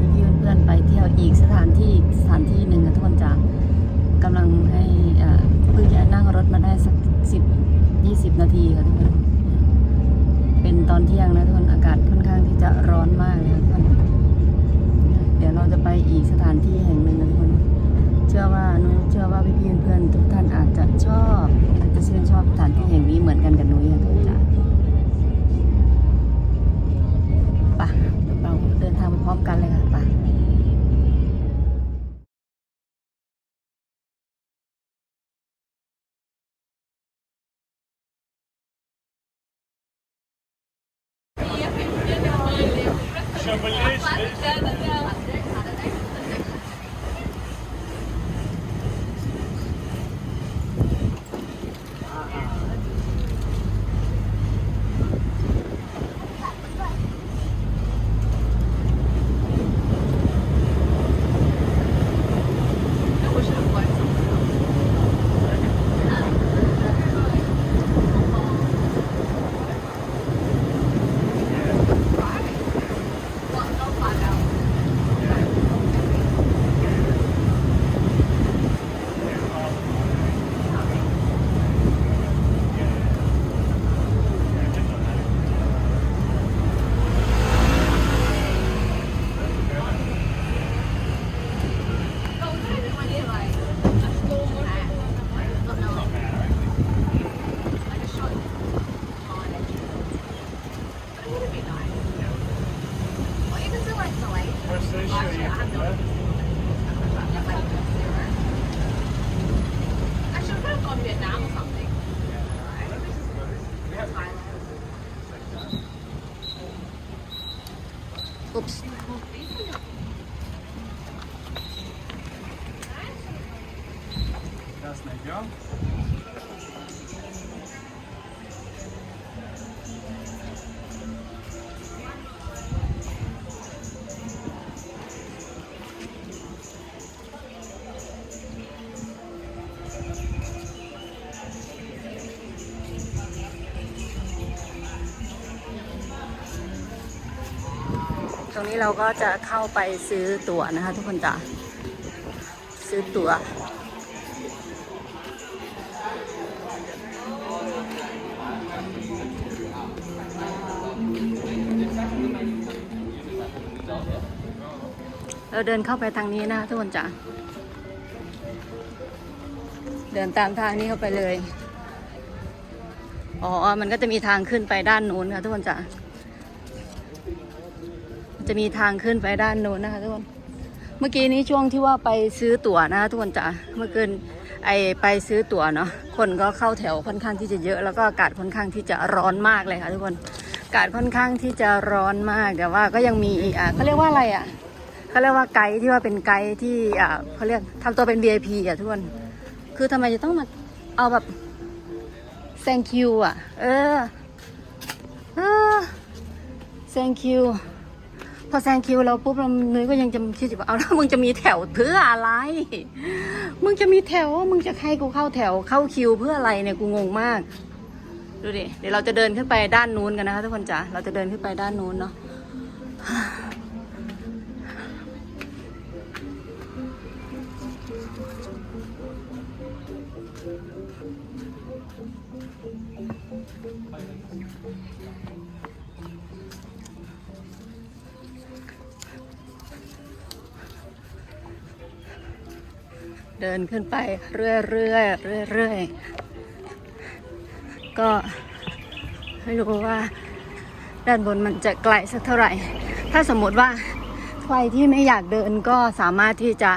พี่ๆเพื่อนๆไปเที่ยวอีกสถานที่สถานที่หนึ่งอะทุกคนจ๋ากำลังให้เพิ่งจะนั่งรถมาได้สักสิบยี่สิบนาทีค่ะทุกคนเป็นตอนเที่ยงนะทุกคนอากาศค่อนข้างที่จะร้อนมากเลยค่ะทุกคนเดี๋ยวเราจะไปอีกสถานที่แห่งหนึ่งนะทุกคนเชื่อว่านุ้ยเชื่อว่าพี่ๆเพื่อนๆทุกท่านอาจจะชอบอาจจะชื่นชอบสถานที่แห่งนี้เหมือนกันกับนุ้ยค่ะทุกคนจ๋าไปะ ดินทางไปพร้อมกันเลยค่ะไปะอุ๊บส์ Krasne, ja? ตรง นี้เราก็จะเข้าไปซื้อตั๋วนะคะ ทุกคนจ๋าซื้อตั๋วเราเดินเข้าไปทางนี้นะคะทุกคนจ๋าเดินตามทางนี้เข้าไปเลย อ๋อ มันก็จะมีทางขึ้นไปด้านนู้นค่ะทุกคนจ๋า จะมีทางขึ้นไปด้านโน้นนะคะทุกคน เมื่อกี้นี้ช่วงที่ว่าไปซื้อตั๋วนะคะทุกคนจ๋าเมื่อคืนไอไปซื้อตั๋วเนาะ คนก็เข้าแถวค่อนข้างที่จะเยอะ แล้วก็อากาศค่อนข้างที่จะร้อนมากเลยค่ะทุกคน อากาศค่อนข้างที่จะร้อนมาก แต่ว่าก็ยังมีอะเขาเรียกว่าอะไรอะเขาเรียกว่าไกด์ที่ว่าเป็นไกด์ที่อะเขาเรียกทำตัวเป็น VIP อะทุกคน คือทำไมจะต้องมาเอาแบบ thank you อะ เออเออ thank you อแซงคิวเราปุ๊บเราเนยก็ยังจะคิดอยู่ว่าเอาแล้วมึงจะมีแถวเพื่ออะไร มึงจะมีแถวมึงจะให้กูเข้าแถวเข้าคิวเพื่ออะไรเนี่ยกูงงมาก ดูดิเดี๋ยวเราจะเดินขึ้นไปด้านนู้นกันนะคะทุกคนจ๋าเราจะเดินขึ้นไปด้านนู้นเนาะ เดินขึ้นไปเรื่อยๆเรื่อยๆเรื่อยก็ไม่รู้ว่า ด้านบนมันจะไกลสักเท่าไหร่ ถ้าสมมติว่าใครที่ไม่อยากเดินก็สามารถที่จะ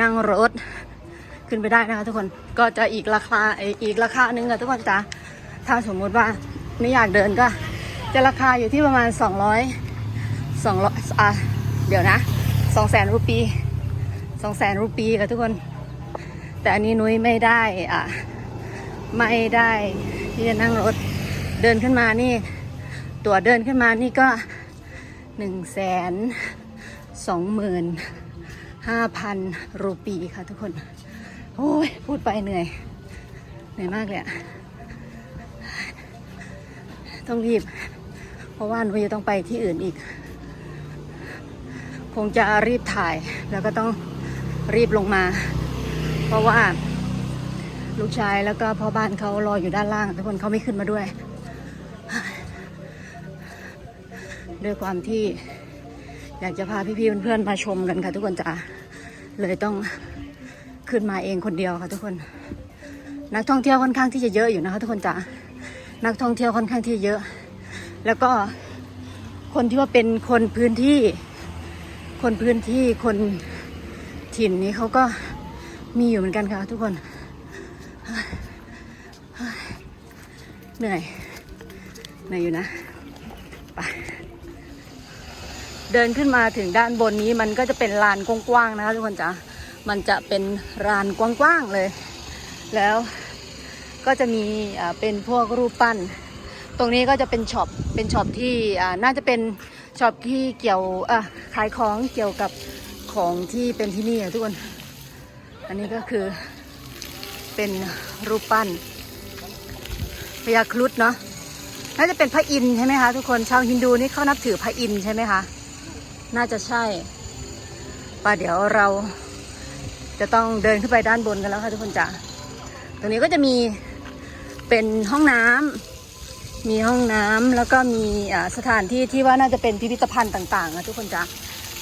นั่งรถขึ้นไปได้นะคะทุกคนก็จะอีกราคาอีกราคาหนึ่งอะทุกคนจ้ะถ้าสมมุติว่าไม่อยากเดินก็ จะราคาอยู่ที่ประมาณ 200 200อะเดี๋ยวนะ200,000รูปีสองแสนรูปีค่ะทุกคน แต่อันนี้นุ้ยไม่ได้อะไม่ได้ที่จะนั่งรถเดินขึ้นมานี่ ตั๋วเดินขึ้นมานี่ก็หนึ่งแสนสองหมื่นห้าพันรูปีค่ะทุกคน โอ้ยพูดไปเหนื่อย เหนื่อยมากเลยอะต้องรีบ เพราะว่านุ้ยจะต้องไปที่อื่นอีกคคงจะรีบถ่ายแล้วก็ต้องรีบลงมา เพราะว่าลูกชายแล้วก็พ่อบ้านเขารออยู่ด้านล่าง ทุกคนเขาไม่ขึ้นมาด้วย ด้วยความที่อยากจะพาพี่ๆเพื่อนๆมาชมกันค่ะ ทุกคนจ๋าเลยต้องขึ้นมาเองคนเดียวค่ะทุกคน นักท่องเที่ยวค่อนข้างที่จะเยอะอยู่นะคะ ทุกคนจ๋านักท่องเที่ยวค่อนข้างที่เยอะ แล้วก็คนที่ว่าเป็นคนพื้นที่ คนพื้นที่คนถิ่นนี้เขาก็ มีอยู่เหมือนกันค่ะทุกคน เหนื่อย เหนื่อยอยู่นะไปเดินขึ้นมาถึงด้านบนนี้มันก็จะเป็นลานกว้างๆนะคะทุกคนจ๋ามันจะเป็นลานกว้างๆเลย แล้วก็จะมีเป็นพวกรูปปั้น ตรงนี้ก็จะเป็นช็อป เป็นช็อปที่น่าจะเป็นช็อปที่เกี่ยวขายของเกี่ยวกับของที่เป็นที่นี่อะทุกคน อันนี้ก็คือเป็นรูปปั้นพญาครุฑเนาะน่าจะเป็นพระอินใช่ไหมคะทุกคนชาวฮินดูนี่เขานับถือพระอินใช่ไหมคะน่าจะใช่ป่ะเดี๋ยวเราจะต้องเดินขึ้นไปด้านบนกันแล้วค่ะทุกคนจ๋าตรงนี้ก็จะมีเป็นห้องน้ำมีห้องน้ำแล้วก็มีสถานที่ที่ว่าน่าจะเป็นพิพิธภัณฑ์ต่างๆนะทุกคนจ๋า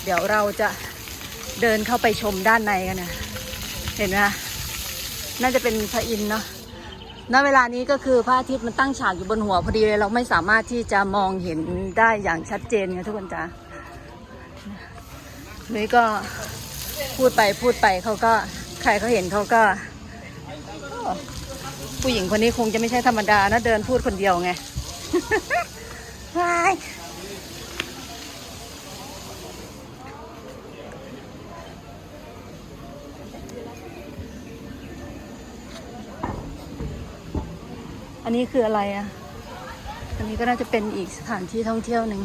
เดี๋ยวเราจะเดินเข้าไปชมด้านในกันนะ เห็นไหมคะน่าจะเป็นพระอินทร์เนาะณเวลานี้ก็คือพระอาทิตย์มันตั้งฉากอยู่บนหัวพอดีเลยเราไม่สามารถที่จะมองเห็นได้อย่างชัดเจนไงทุกคนจ๋านุ้ยก็พูดไปพูดไปเขาก็ใครเขาเห็นเขาก็ ผู้หญิงคนนี้คงจะไม่ใช่ธรรมดานะเดินพูดคนเดียวไง วาย อันนี้คืออะไรอะ อันนี้ก็น่าจะเป็นอีกสถานที่ท่องเที่ยวหนึ่ง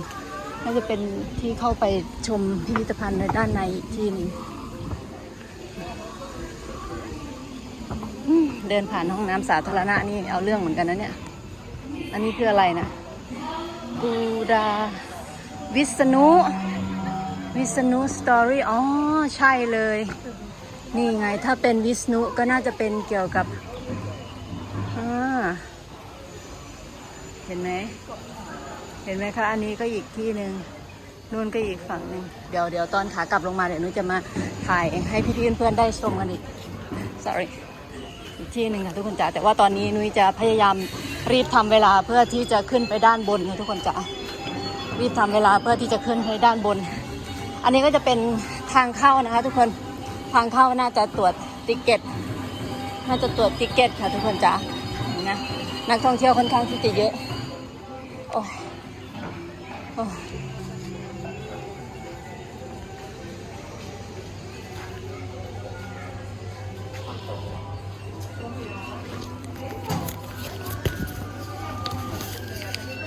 น่าจะเป็นที่เข้าไปชมพิพิธภัณฑ์ในด้านในอีกที่หนึ่งเดินผ่านห้องน้ำสาธารณะนี่เอาเรื่องเหมือนกันนะเนี่ย อันนี้คืออะไรนะบูดาวิษณุวิษณุสตอรี่ อ๋อ ใช่เลย นี่ไง ถ้าเป็นวิษณุก็น่าจะเป็นเกี่ยวกับอ่าเห็นไหม เห็นไหมคะ อันนี้ก็อีกที่หนึ่งนู่นก็อีกฝั่งหนึ่งเดี๋ยวเดี๋ยวตอนขากลับลงมาเดี๋ยวนุ้ยจะมาถ่ายให้พี่ๆเพื่อนๆได้ชมกันอีก sorry อีกที่หนึ่งค่ะทุกคนจ๋าแต่ว่าตอนนี้นุ้ยจะพยายามรีบทำเวลาเพื่อที่จะขึ้นไปด้านบนค่ะทุกคนจ๋ารีบทำเวลาเพื่อที่จะขึ้นไปด้านบน อันนี้ก็จะเป็นทางเข้านะคะ ทุกคนทางเข้าน่าจะตรวจติเกตน่าจะตรวจติเกตค่ะทุกคนจ๋านะนักท่องเที่ยวค่อนข้างที่จะเยอะ โอ้โอ้ย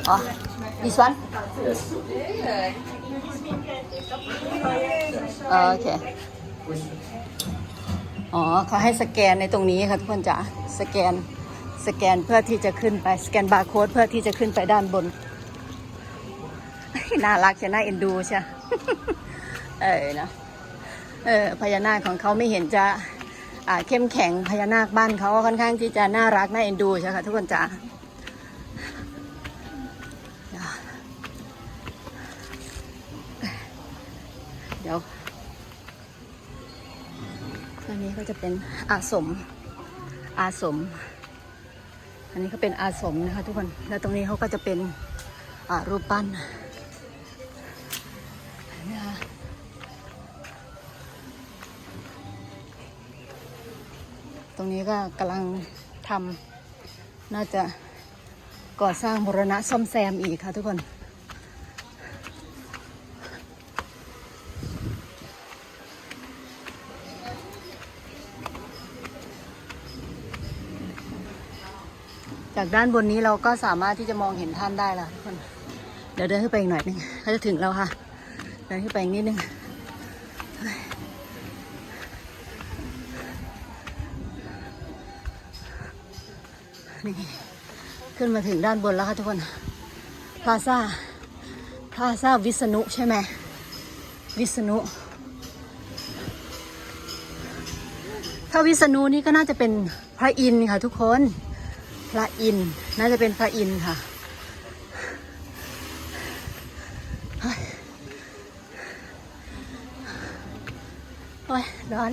อ๋อ this one เออโอเคอ๋อเขาให้สแกนในตรงนี้ค่ะทุกคนจ๋าสแกน สแกนเพื่อที่จะขึ้นไปสแกนบาร์โค้ดเพื่อที่จะขึ้นไปด้านบน น่ารักใช่น่าเอ็นดูใช่เออนะเออพญานาคของเขาไม่เห็นจะอ่าเข้มแข็งพญานาคบ้านเขาค่อนข้างที่จะน่ารักน่าเอ็นดูใช่ค่ะทุกคนจ๋าเดี๋ยวอันนี้ก็จะเป็นอาสมอาสม อันนี้ก็เป็นอาสมนะคะทุกคน แล้วตรงนี้เขาก็จะเป็นรูปปั้นนะคะตรงนี้ก็กำลังทำน่าจะก่อสร้างบรณะซ่อมแซมอีกค่ะทุกคน จากด้านบนนี้เราก็สามารถที่จะมองเห็นท่านได้ละทุกคน เดี๋ยวเดินขึ้นไปอีกหน่อยนึงก็จะถึงแล้วค่ะ เดินขึ้นไปนิดนึง นี่ขึ้นมาถึงด้านบนแล้วค่ะทุกคน พลาซ่าพลาซ่าวิษณุใช่ไหม วิษณุ ถ้าวิษณุนี่ก็น่าจะเป็นพระอินทร์ค่ะทุกคน ระอินน่าจะเป็นพระอินค่ะ โอ้ยร้อน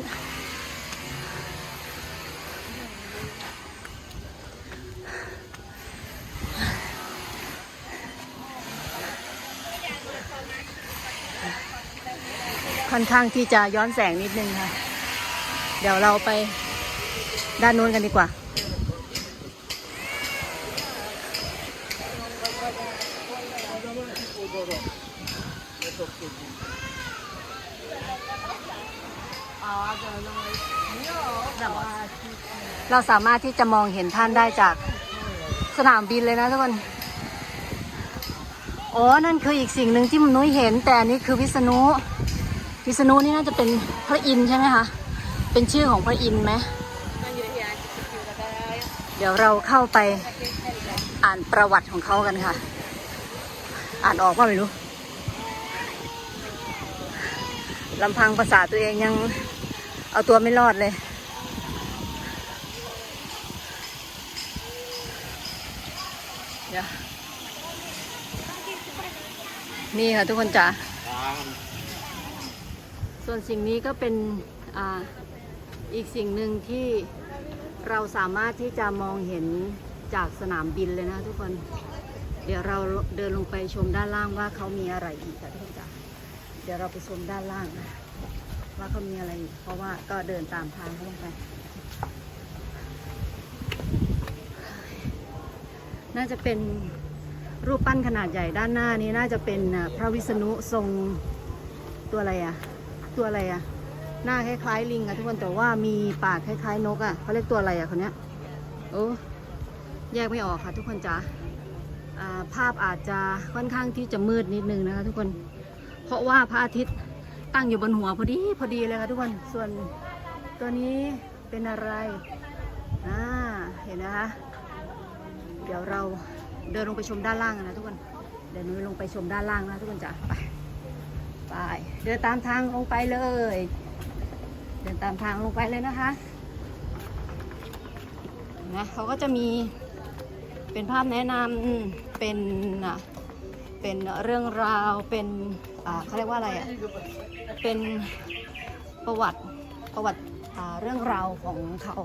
ค่อนข้างที่จะย้อนแสงนิดนึงค่ะ เดี๋ยวเราไปด้านนู้นกันดีกว่า เราสามารถที่จะมองเห็นท่านได้จากสนามบินเลยนะทุกคนอ๋อนั่นคืออีกสิ่งหนึ่งที่มนุ้ยเห็น แต่นนี้คือวิษณุวิษณุนี่น่าจะเป็นพระอินทร์ใช่ไหมคะเป็นชื่อของพระอินทร์ไหมเดี๋ยวเราเข้าไปอ่านประวัติของเขากันค่ะ อ่านออกว่าไม่รู้ลำพังภาษาตัวเองยังเอาตัวไม่รอดเลย เดี๋ยว นี่ค่ะทุกคนจ๋าส่วนสิ่งนี้ก็เป็นออีกสิ่งหนึ่งที่เราสามารถที่จะมองเห็นจากสนามบินเลยนะทุกคน เดี๋ยวเราเดินลงไปชมด้านล่างว่าเขามีอะไรอีกค่ะทุกคนจ๋าเดี๋ยวเราไปชมด้านล่างนะว่าเขามีอะไรอีกเพราะว่าก็เดินตามทางเขาลงไป น่าจะเป็นรูปปั้นขนาดใหญ่ด้านหน้านี้น่าจะเป็นพระวิษณุทรงตัวอะไรอะตัวอะไรอะหน้าคล้ายๆลิงอะทุกคนแต่ว่ามีปากคล้ายๆนกอะเขาเรียกตัวอะไรอะคนเนี้ยโอ้แยกไม่ออกค่ะ ทุกคนจ๋าอ่าภาพอาจจะค่อนข้างที่จะมืดนิดนึงนะคะทุกคน เพราะว่าพระอาทิตย์ตั้งอยู่บนหัวพอดีพอดีเลยค่ะทุกคนส่วนตัวนี้เป็นอะไรอ่าเห็นนะคะ เดี๋ยวเราเดินลงไปชมด้านล่างนะทุกคน เดี๋ยวนุ้ยลงไปชมด้านล่างนะทุกคนจ้ะไปไปเดินตามทางลงไปเลย เดินตามทางลงไปเลยนะคะนะเขาก็จะมีเป็นภาพแนะนำเป็นเป็นเรื่องราวเป็นเขาเรียกว่าอะไรอะเป็นประวัติประวัติเรื่องราวของเขา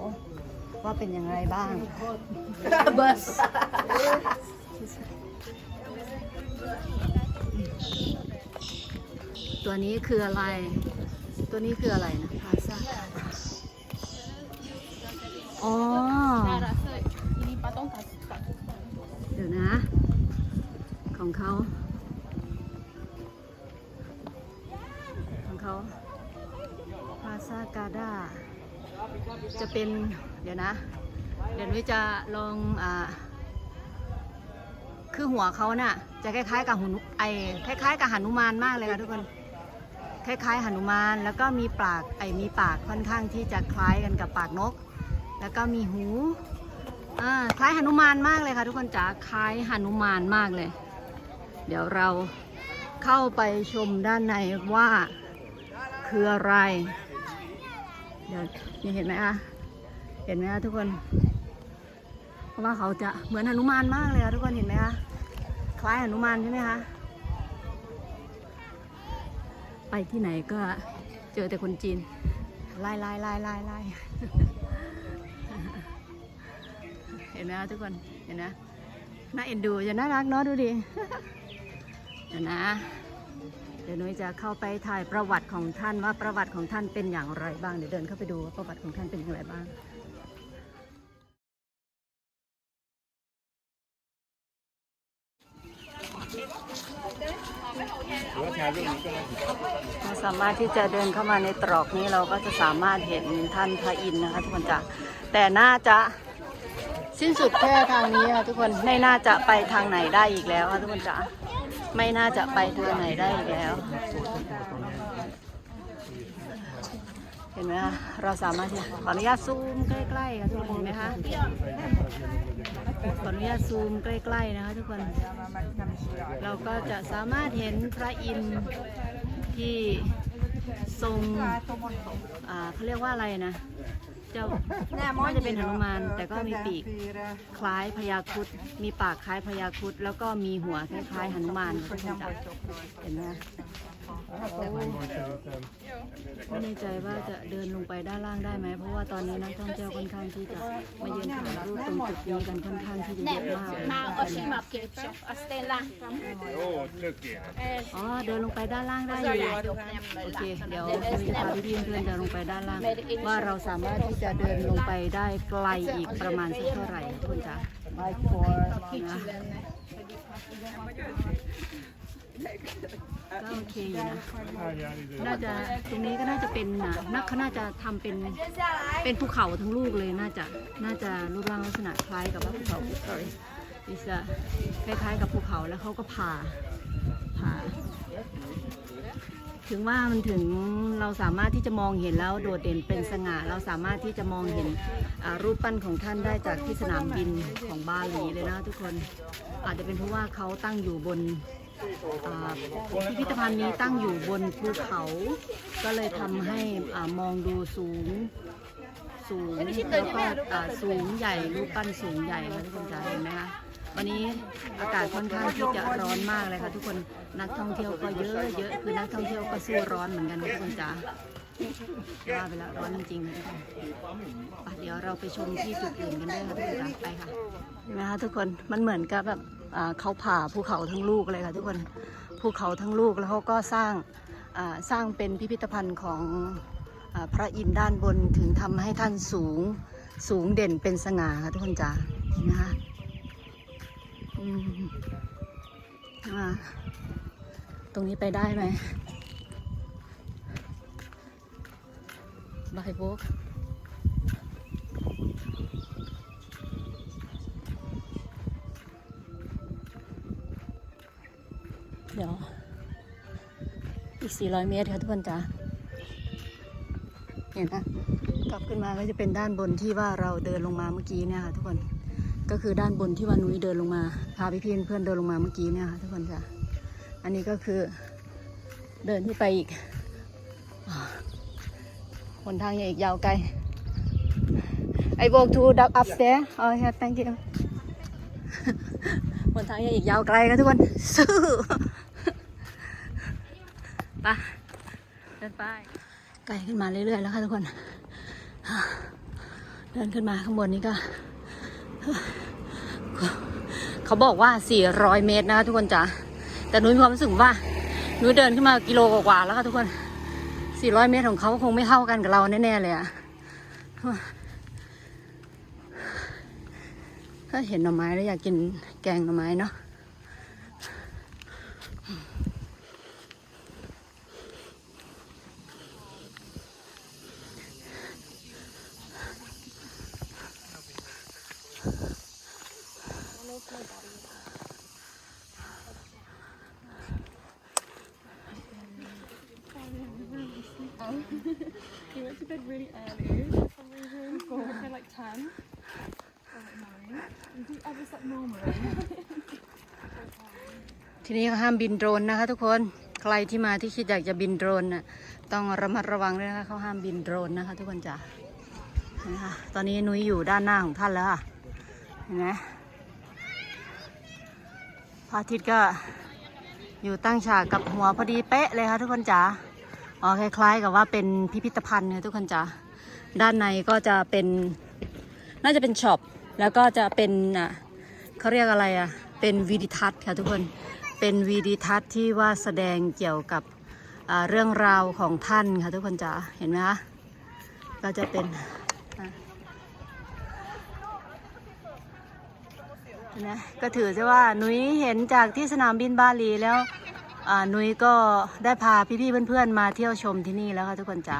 ว่าเป็นอย่างไรบ้างเบอร์สตัวนี้คืออะไร ตัวนี้คืออะไรนะพาซ่าอ๋อ Ini patong kasih pak. เดี๋ยวนะ ของเขาของเขาพาซากาดาจะเป็น เดี๋ยวนะ เดี๋ยวนุ้ยจะลองอ่าคือหัวเขาน่ะ จะคล้ายๆ กับหุนไอคล้าย ๆ กับหนุมานมากเลยค่ะทุกคนคล้ายๆหนุมาน แล้วก็มีปากไอมีปากค่อนข้างที่จะคล้ายกันกับปากนก แล้วก็มีหูอ่าคล้ายหนุมานมากเลยค่ะ ทุกคนจ๋าคล้ายหนุมานมากเลย เดี๋ยวเราเข้าไปชมด้านในว่าคืออะไร เดี๋ยวนี่เห็นไหมคะ เห็นไหมคะทุกคน เพราะว่าเขาจะเหมือนหนุมานมากเลยค่ะทุกคนเห็นไหมคะคล้ายหนุมานใช่ไหมคะไปที่ไหนก็เจอแต่คนจีนไล่ไล่ไล่ไล่ไล่เห็นไหมคะทุกคนเห็นนะน่าเอ็นดูจะน่ารักเนาะดูดิเดี๋ยวนะเดี๋ยวนุ้ยจะเข้าไปถ่ายประวัติของท่านว่าประวัติของท่านเป็นอย่างไรบ้างเดี๋ยวเดินเข้าไปดูว่าประวัติของท่านเป็นอย่างไรบ้าง เราสามารถที่จะเดินเข้ามาในตรอกนี้เราก็จะสามารถเห็นท่านพระอินทร์นะคะ ทุกคนจ้ะแต่น่าจะสิ้นสุดแค่ทางนี้ค่ะทุกคนไม่น่าจะไปทางไหนได้อีกแล้วค่ะทุกคนจ้ะไม่น่าจะไปทางไหนได้อีกแล้ว เห็นไหมคะเราสามารถขออนุญาตซูมใกล้ๆค่ะทุกคนเห็นไหมคะขออนุญาตซูมใกล้ๆนะคะทุกคน เราก็จะสามารถเห็นพระอินทร์ที่ทรงเขาเรียกว่าอะไรนะ เจ้าน่าจะเป็นหนุมานแต่ก็มีปีกคล้ายพญาครุดมีปากคล้ายพญาครุดแล้วก็มีหัวคล้ายๆหนุมานเห็นไหม คะไม่แน่ใจว่าจะเดินลงไปด้านล่างได้ไหมเพราะว่าตอนนี้นักท่องเที่ยวค่อนข้างที่จะมายืนถ่ายรูปตรงจุดนี้กันค่อนข้างที่จะเยอะมากเลย Maar als je maar kijkt, zo. Als het een laag kan. Oh, leuk ja. Eh, อ๋อเดินลงไปด้านล่างได้อยู่โอเคเดี๋ยวคุยพาพี่ๆเพื่อนๆเดินลงไปด้านล่าง ว่าเราสามารถที่จะเดินลงไปได้ไกลอีกประมาณสักเท่าไหร่ทุกคนจ๊ะนะ ก็โอเคอยู่นะน่าจะตรงนี้ก็น่าจะเป็นน่ะนักเขาน่าจะทำเป็นเป็นภูเขาทั้งลูกเลยน่าจะน่าจะรูปร่างลักษณะคล้ายกับว่าภูเขา sorry ดิสคล้ายๆกับภูเขาแล้วเขาก็ผ่าผ่าถึงว่ามันถึงเราสามารถที่จะมองเห็นแล้วโดดเด่นเป็นสง่าเราสามารถที่จะมองเห็นรูปปั้นของท่านได้จากที่สนามบินของบาหลีเลยนะทุกคน อาจจะเป็นเพราะว่าเขาตั้งอยู่บน พิพิธภัณฑ์นี้ตั้งอยู่บนภูเขา ก็เลยทำให้อ่ามองดูสูง สูงแล้วก็อ่าสูงใหญ่รูปปั้นสูงใหญ่ค่ะทุกคนจะเห็นไหมคะวันนี้อากาศค่อนข้างที่จะร้อนมากเลยค่ะทุกคนนักท่องเที่ยวก็เยอะเยอะคือนักท่องเที่ยวก็สู้ร้อนเหมือนกันนะทุกคนจ้าว่าไปแล้วร้อนจริงๆนะทุกคนไปเดี๋ยวเราไปชมที่จุดอื่นกันได้ค่ะทุกคนจ้าไปค่ะเห็นไหมคะทุกคนมันเหมือนกับแบบ เขาผ่าภูเขาทั้งลูกเลยค่ะทุกคนภูเขาทั้งลูกแล้วเขาก็สร้างสร้างเป็นพิพิธภัณฑ์ของอพระอินทร์ด้านบนถึงทำให้ท่านสูงสูงเด่นเป็นสง่าค่ะทุกคนจ๋านไหมคะตรงนี้ไปได้ไหมบายโบก เดี๋ยว อีก 400 เมตรค่ะทุกคนจ๋าเห็นนะกลับขึ้นมาก็จะเป็นด้านบนที่ว่าเราเดินลงมาเมื่อกี้เนี่ยค่ะทุกคนก็คือด้านบนที่ว่านุ้ยเดินลงมาพาพี่พี่เพื่อนเดินลงมาเมื่อกี้เนี่ยค่ะทุกคนจ้ะอันนี้ก็คือเดินที่ไปอีกหนทางยังอีกยาวไกล I walk to the upstairs oh yeah thank you หนทางยังอีกยาวไกลนะทุกคนสู้ ไปเดินไป ไกลขึ้นมาเรื่อยๆแล้วค่ะทุกคน เดินขึ้นมาข้างบนนี้ก็ เขาบอกว่า 400 เมตรนะคะทุกคนจ๋า แต่หนุ้ยมีความรู้สึกว่าหนุ้ยเดินขึ้นมากิโลกว่าแล้วค่ะทุกคน 400 เมตรของเขาคงไม่เท่ากันกับเราแน่ๆเลยอะถ้าเห็นหน่อไม้แล้วอยากกินแกงหน่อไม้เนาะ ทีนี้ก็ห้ามบินโดรนนะคะ ทุกคนใครที่มาที่คิดอยากจะบินโดรนน่ะต้องระมัดระวังด้วยนะคะเขาห้ามบินโดรนนะคะ ทุกคนจ้ะนะคะตอนนี้นุ้ยอยู่ด้านหน้าของท่านแล้วค่ะเห็นไหมพระอาทิตย์ก็อยู่ตั้งฉากกับหัวพอดีเป๊ะเลยค่ะทุกคนจ๋าอ๋อคล้ายๆ กับว่าเป็นพิพิธภัณฑ์ค่ะทุกคนจ๋าด้านในก็จะเป็นน่าจะเป็นช็อปแล้วก็จะเป็นอะเขาเรียกอะไรอะเป็นวีดิทัศน์ค่ะทุกคน เป็นวีดิทัศน์ที่ว่าแสดงเกี่ยวกับเรื่องราวของท่านค่ะทุกคนจ๋าเห็นไหมคะก็จะเป็นอะก็ถือซะว่านุ้ยเห็นจากที่สนามบินบาหลีแล้วอ่านุ้ยก็ได้พาพี่ๆเพื่อนๆมาเที่ยวชมที่นี่แล้วค่ะทุกคนจ๋า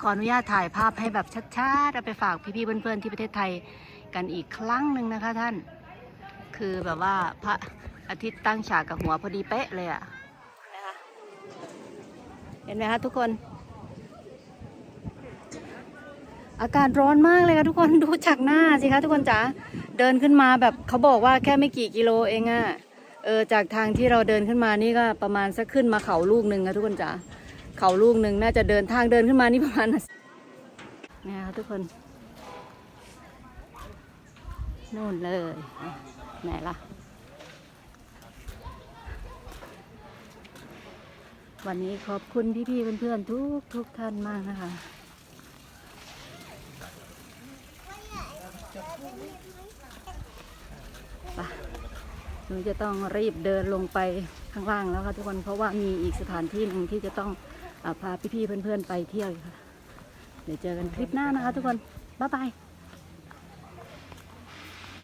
ขออนุญาตถ่ายภาพให้แบบชัดๆเอาไปฝากพี่ๆเพื่อนๆที่ประเทศไทยกันอีกครั้งหนึ่งนะคะท่าน คือแบบว่าพระอาทิตย์ตั้งฉากกับหัวพอดีเป๊ะเลยอะนะคะเห็นไหมคะทุกคน อากาศร้อนมากเลยค่ะทุกคนดูจากหน้าสิคะทุกคนจ๋าเดินขึ้นมาแบบเขาบอกว่าแค่ไม่กี่กิโลเองอะเออจากทางที่เราเดินขึ้นมานี่ก็ประมาณสักขึ้นมาเขาลูกหนึ่งค่ะทุกคนจ๋าเขาลูกหนึ่งน่าจะเดินทางเดินขึ้นมานี่ประมาณนี่ค่ะทุกคนนู่นเลย ไหนล่ะ วันนี้ขอบคุณพี่ๆเพื่อนๆทุกทุกท่านมากนะคะไปหนูจะต้องรีบเดินลงไปข้างล่างแล้วค่ะทุกคนเพราะว่ามีอีกสถานที่หนึ่งที่จะต้องอพาพี่ๆเพื่อนๆไปเที่ยวค่ะ เดี๋ยวเจอกันคลิปหน้านะคะทุกคน บ๊ายบาย